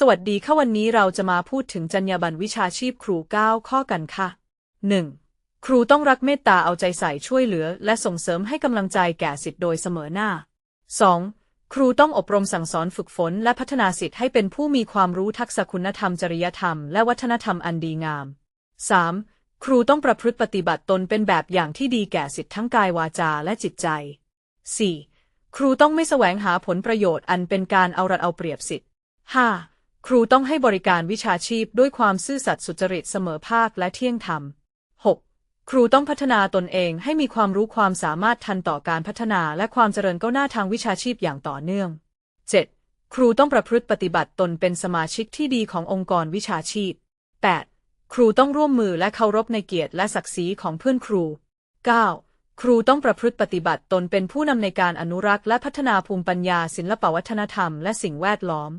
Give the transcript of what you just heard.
สวัสดีค่ะวันนี้เราจะมาพูดถึงจรรยาบรรณวิชาชีพครู 9 ข้อกันค่ะ 1. ครูต้องรักเมตตาเอาใจใส่ช่วยเหลือ และส่งเสริมให้กำลังใจแก่สิทธิ์โดยเสมอหน้า 2. ครูต้องอบรมสั่งสอนฝึกฝน และพัฒนาสิทธิ์ให้เป็นผู้มีความรู้ทักษะคุณธรรมจริยธรรม และวัฒนธรรมอันดีงาม 3. ครูต้องประพฤติปฏิบัติตนเป็นแบบอย่างที่ดีแก่สิทธิ์ทั้งกายวาจาและจิตใจ 4. ครูต้องไม่แสวงหาผลประโยชน์อันเป็นการเอารัดเอาเปรียบสิทธิ์ 5. ครูต้องให้บริการวิชาชีพด้วยความซื่อสัตย์สุจริตเสมอภาคและเที่ยงธรรม 6. ครูต้องพัฒนาตนเองให้มีความรู้ความสามารถทันต่อการพัฒนาและความเจริญก้าวหน้าทางวิชาชีพอย่างต่อเนื่อง 7. ครูต้องประพฤติปฏิบัติตนเป็นสมาชิกที่ดีขององค์กรวิชาชีพ 8. ครูต้องร่วมมือและเคารพในเกียรติและศักดิ์ศรีของเพื่อนครู 9. ครูต้องประพฤติปฏิบัติตนเป็นผู้นำในการอนุรักษ์และพัฒนาภูมิปัญญาศิลปวัฒนธรรมและสิ่งแวดล้อม